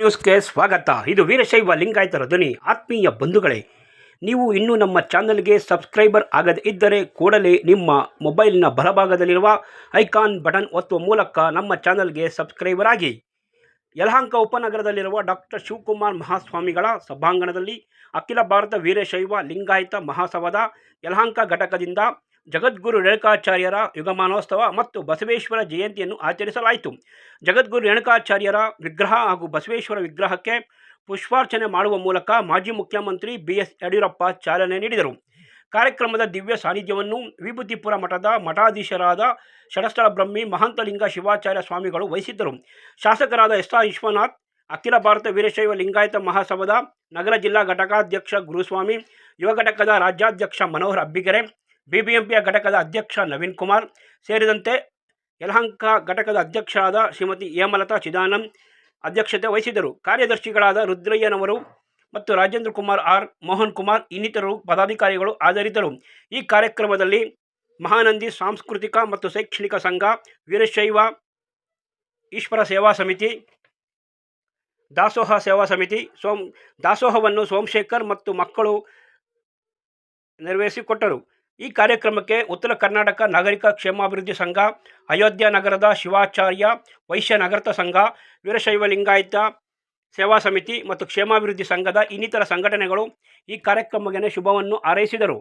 ನ್ಯೂಸ್ಗೆ ಸ್ವಾಗತ. ಇದು ವೀರಶೈವ ಲಿಂಗಾಯತರ ಧ್ವನಿ. ಆತ್ಮೀಯ ಬಂಧುಗಳೇ, ನೀವು ಇನ್ನೂ ನಮ್ಮ ಚಾನಲ್ಗೆ ಸಬ್ಸ್ಕ್ರೈಬರ್ ಆಗದೇ ಇದ್ದರೆ ಕೂಡಲೇ ನಿಮ್ಮ ಮೊಬೈಲ್ನ ಬಲಭಾಗದಲ್ಲಿರುವ ಐಕಾನ್ ಬಟನ್ ಒತ್ತುವ ಮೂಲಕ ನಮ್ಮ ಚಾನಲ್ಗೆ ಸಬ್ಸ್ಕ್ರೈಬರ್ ಆಗಿ. ಯಲಹಂಕ ಉಪನಗರದಲ್ಲಿರುವ ಡಾಕ್ಟರ್ ಶಿವಕುಮಾರ್ ಮಹಾಸ್ವಾಮಿಗಳ ಸಭಾಂಗಣದಲ್ಲಿ ಅಖಿಲ ಭಾರತ ವೀರಶೈವ ಲಿಂಗಾಯತ ಮಹಾಸಭಾದ ಯಲಹಂಕ ಘಟಕದಿಂದ ಜಗದ್ಗುರು ರೇಣುಕಾಚಾರ್ಯರ ಯುಗಮಾನೋತ್ಸವ ಮತ್ತು ಬಸವೇಶ್ವರ ಜಯಂತಿಯನ್ನು ಆಚರಿಸಲಾಯಿತು. ಜಗದ್ಗುರು ರೇಣುಕಾಚಾರ್ಯರ ವಿಗ್ರಹ ಹಾಗೂ ಬಸವೇಶ್ವರ ವಿಗ್ರಹಕ್ಕೆ ಪುಷ್ಪಾರ್ಚನೆ ಮಾಡುವ ಮೂಲಕ ಮಾಜಿ ಮುಖ್ಯಮಂತ್ರಿ ಬಿ ಎಸ್ ಯಡಿಯೂರಪ್ಪ ಚಾಲನೆ ನೀಡಿದರು. ಕಾರ್ಯಕ್ರಮದ ದಿವ್ಯ ಸಾನ್ನಿಧ್ಯವನ್ನು ವಿಭೂತಿಪುರ ಮಠದ ಮಠಾಧೀಶರಾದ ಷಡಸ್ಥಳ ಬ್ರಹ್ಮಿ ಮಹಂತಲಿಂಗ ಶಿವಾಚಾರ್ಯ ಸ್ವಾಮಿಗಳು ವಹಿಸಿದ್ದರು. ಶಾಸಕರಾದ ಎಸ್ ಆರ್ ವಿಶ್ವನಾಥ್, ಅಖಿಲ ಭಾರತ ವೀರಶೈವ ಲಿಂಗಾಯತ ಮಹಾಸಭಾದ ನಗರ ಜಿಲ್ಲಾ ಘಟಕಾಧ್ಯಕ್ಷ ಗುರುಸ್ವಾಮಿ, ಯುವ ಘಟಕದ ರಾಜ್ಯಾಧ್ಯಕ್ಷ ಮನೋಹರ್ ಅಬ್ಬಿಗೆರೆ ಬಿಬಿಎಂಪಿಯ ಘಟಕದ ಅಧ್ಯಕ್ಷ ನವೀನ್ ಕುಮಾರ್, ಸೇರಿದಂತೆ ಯಲಹಂಕ ಘಟಕದ ಅಧ್ಯಕ್ಷರಾದ ಶ್ರೀಮತಿ ಹೇಮಲತಾ ಚಿದಾನಂದ್ ಅಧ್ಯಕ್ಷತೆ ವಹಿಸಿದರು ಕಾರ್ಯದರ್ಶಿಗಳಾದ ರುದ್ರಯ್ಯನವರು ಮತ್ತು ರಾಜೇಂದ್ರ ಕುಮಾರ್ ಆರ್ ಮೋಹನ್ ಕುಮಾರ್ ಇನ್ನಿತರರು ಪದಾಧಿಕಾರಿಗಳು ಹಾಜರಿದ್ದರು. ಈ ಕಾರ್ಯಕ್ರಮದಲ್ಲಿ ಮಹಾನಂದಿ ಸಾಂಸ್ಕೃತಿಕ ಮತ್ತು ಶೈಕ್ಷಣಿಕ ಸಂಘ, ವೀರಶೈವ ಈಶ್ವರ ಸೇವಾ ಸಮಿತಿ, ದಾಸೋಹ ಸೇವಾ ಸಮಿತಿ, ಸೋಮ್ ದಾಸೋಹವನ್ನು ಸೋಮಶೇಖರ್ ಮತ್ತು ಮಕ್ಕಳು ನೆರವೇರಿಸಿಕೊಟ್ಟರು. ಈ ಕಾರ್ಯಕ್ರಮಕ್ಕೆ ಉತ್ತರ ಕರ್ನಾಟಕ ನಾಗರಿಕ ಕ್ಷೇಮಾಭಿವೃದ್ಧಿ ಸಂಘ, ಅಯೋಧ್ಯ ನಗರದ ಶಿವಾಚಾರ್ಯ ವೈಶ್ಯ ನಗರದ ಸಂಘ, ವೀರಶೈವ ಲಿಂಗಾಯತ ಸೇವಾ ಸಮಿತಿ ಮತ್ತು ಕ್ಷೇಮಾಭಿವೃದ್ಧಿ ಸಂಘದ ಇನ್ನಿತರ ಸಂಘಟನೆಗಳು ಈ ಕಾರ್ಯಕ್ರಮಕ್ಕೆ ಶುಭವನ್ನು ಹಾರೈಸಿದರು.